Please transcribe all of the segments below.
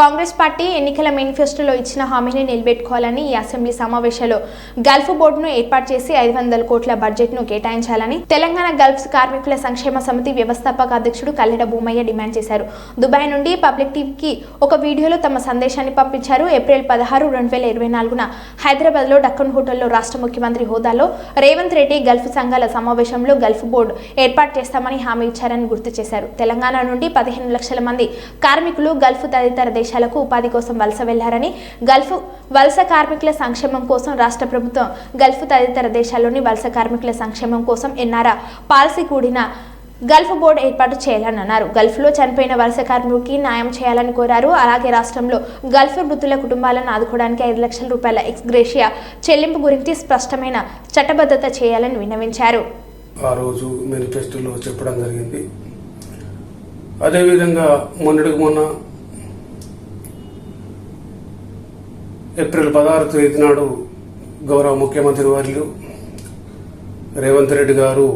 Congress party ఎన్నికల మేనిఫెస్టోలో ఇచ్చిన హామీని నిలబెట్టుకోవాలని ఈ అసెంబ్లీ సమావేశంలో గల్ఫ్ బోర్డును ఏర్పాటు చేసి ఐదు వందల కోట్ల బడ్జెట్ను కేటాయించాలని తెలంగాణ గల్ఫ్ కార్మికుల సంక్షేమ సమితి వ్యవస్థాపక అధ్యక్షుడు కల్లెడ భూమయ్య డిమాండ్ చేశారు. దుబాయ్ నుండి పబ్లిక్ టీవీకి ఒక వీడియోలో తమ సందేశాన్ని పంపించారు. ఏప్రిల్ పదహారు రెండు వేల ఇరవై నాలుగున హైదరాబాద్లో డక్కన్ హోటల్లో రాష్ట్ర ముఖ్యమంత్రి హోదాలో రేవంత్ రెడ్డి గల్ఫ్ సంఘాల సమావేశంలో గల్ఫ్ బోర్డు ఏర్పాటు చేస్తామని హామీ ఇచ్చారని గుర్తు చేశారు. తెలంగాణ నుండి పదిహేను లక్షల మంది కార్మికులు గల్ఫ్ తదితర దేశాలకు ఉపాధి కోసం వలస వెళ్ళారని గల్ఫ్ వలస కార్మికుల సంక్షేమం కోసం రాష్ట్ర ప్రభుత్వం గల్ఫ్ తదితర దేశాల్లోని వలస కార్మికుల సంక్షేమం కోసం ఎన్ఆర్ఆర్ పాలసీ కూడిన గల్ఫ్ బోర్డు ఏర్పాటు చేయాలని అన్నారు గల్ఫ్లో చనిపోయిన వలస కార్మికుడికి న్యాయం చేయాలని కోరారు. అలాగే రాష్ట్రంలో గల్ఫ్ మృతుల కుటుంబాలను ఆదుకోవడానికి ఐదు లక్షల రూపాయల ఎక్స్గ్రేషియా చెల్లింపు గురించి స్పష్టమైన చట్టబద్ధత చేయాలని విన్నవించారు. ఆ రోజు మేనిఫెస్టోలో చెప్పడం జరిగింది. అదేవిధంగా మొన్నటికి మొన్న ఏప్రిల్ పదహారు తేదీ నాడు గౌరవ ముఖ్యమంత్రి వర్యులు రేవంత్ రెడ్డి గారు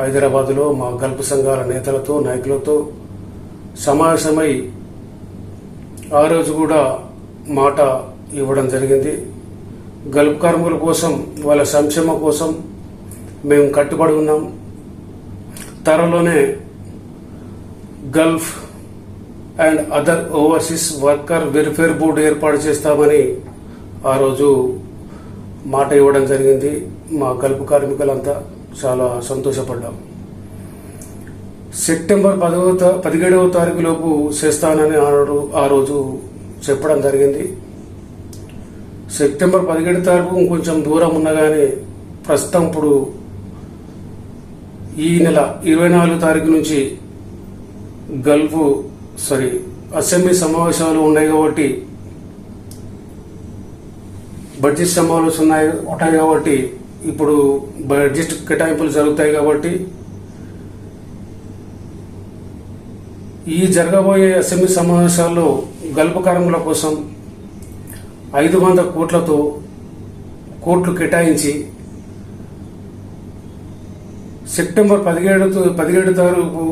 హైదరాబాదులో మా గల్ఫ్ సంఘాల నేతలతో నాయకులతో సమావేశమై ఆ రోజు కూడా మాట ఇవ్వడం జరిగింది. గల్ఫ్ కార్మికుల కోసం వాళ్ళ సంక్షేమం కోసం మేము కట్టుబడి ఉన్నాం. త్వరలోనే Gulf and other overseas worker welfare board ఏర్పాటు చేస్తామని ఆ రోజు మాట ఇవ్వడం జరిగింది. మా గల్ఫ్ కార్మికులంతా చాలా సంతోషపడ్డాం. సెప్టెంబర్ పదవ పదిహేడవ తారీఖు లోపు చేస్తానని ఆ రోజు చెప్పడం జరిగింది. సెప్టెంబర్ పదిహేడు తారీఖు ఇంకొంచెం దూరం ఉన్నా కానీ ప్రస్తుతం ఇప్పుడు ఈ నెల ఇరవై నాలుగు తారీఖు నుంచి గల్ఫ్ సారీ అసెంబ్లీ సమావేశాలు ఉన్నాయి కాబట్టి బడ్జెట్ సమావేశాలు ఉన్నాయి ఉంటాయి కాబట్టి ఇప్పుడు బడ్జెట్ కేటాయింపులు జరుగుతాయి కాబట్టి ఈ జరగబోయే అసెంబ్లీ సమావేశాల్లో గల్ఫ్ కార్మికుల కోసం ఐదు వందల కోట్లతో కోట్లు కేటాయించి సెప్టెంబర్ పదిహేడు పదిహేడు తారీఖు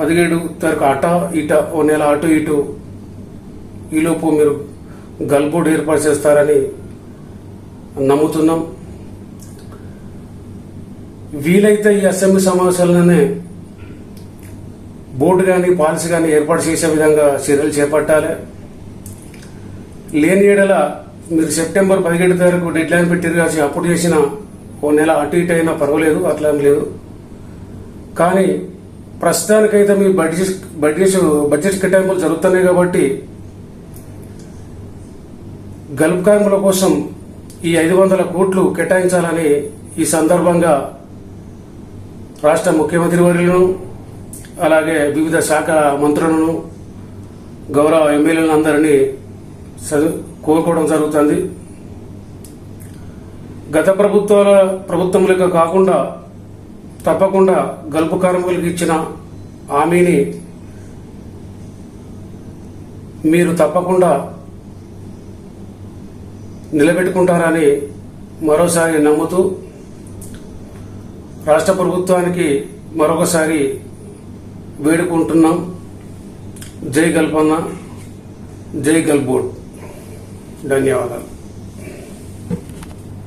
పదిహేడు తారీఖు అట ఇట ఓ నెల అటు ఇటు. ఈలోపు మీరు గల్బోర్డ్ ఏర్పాటు చేస్తారని నమ్ముతున్నాం. వీలైతే ఈ అసెంబ్లీ సమావేశాలనే బోర్డు కానీ పాలసీ కానీ ఏర్పాటు చేసే విధంగా చర్యలు చేపట్టాలి. లేని ఏడల మీరు సెప్టెంబర్ పదిహేడు తారీఖు డెడ్ లైన్ పెట్టారు కాసి అప్పుడు చేసిన ఓ నెల అటు ఇటు అయినా పర్వాలేదు అట్లా లేదు. కానీ ప్రస్తుతానికైతే మీ బడ్జెట్ బడ్జెట్ బడ్జెట్ కేటాయింపులు జరుగుతున్నాయి కాబట్టి గల్ఫ్ కార్మికుల కోసం ఈ ఐదు వందల కోట్లు కేటాయించాలని ఈ సందర్భంగా రాష్ట్ర ముఖ్యమంత్రి వర్యులను అలాగే వివిధ శాఖ మంత్రులను గౌరవ ఎమ్మెల్యేలను అందరినీ చదువు కోరుకోవడం జరుగుతుంది. గత ప్రభుత్వాల ప్రభుత్వములుగా కాకుండా తప్పకుండా గల్పు కార్మికులకు ఇచ్చిన హామీని మీరు తప్పకుండా నిలబెట్టుకుంటారని మరోసారి నమ్ముతూ రాష్ట్ర ప్రభుత్వానికి మరొకసారి వేడుకుంటున్నాం. జై గల్పన్న జై గల్బోర్డ్. ధన్యవాదాలు.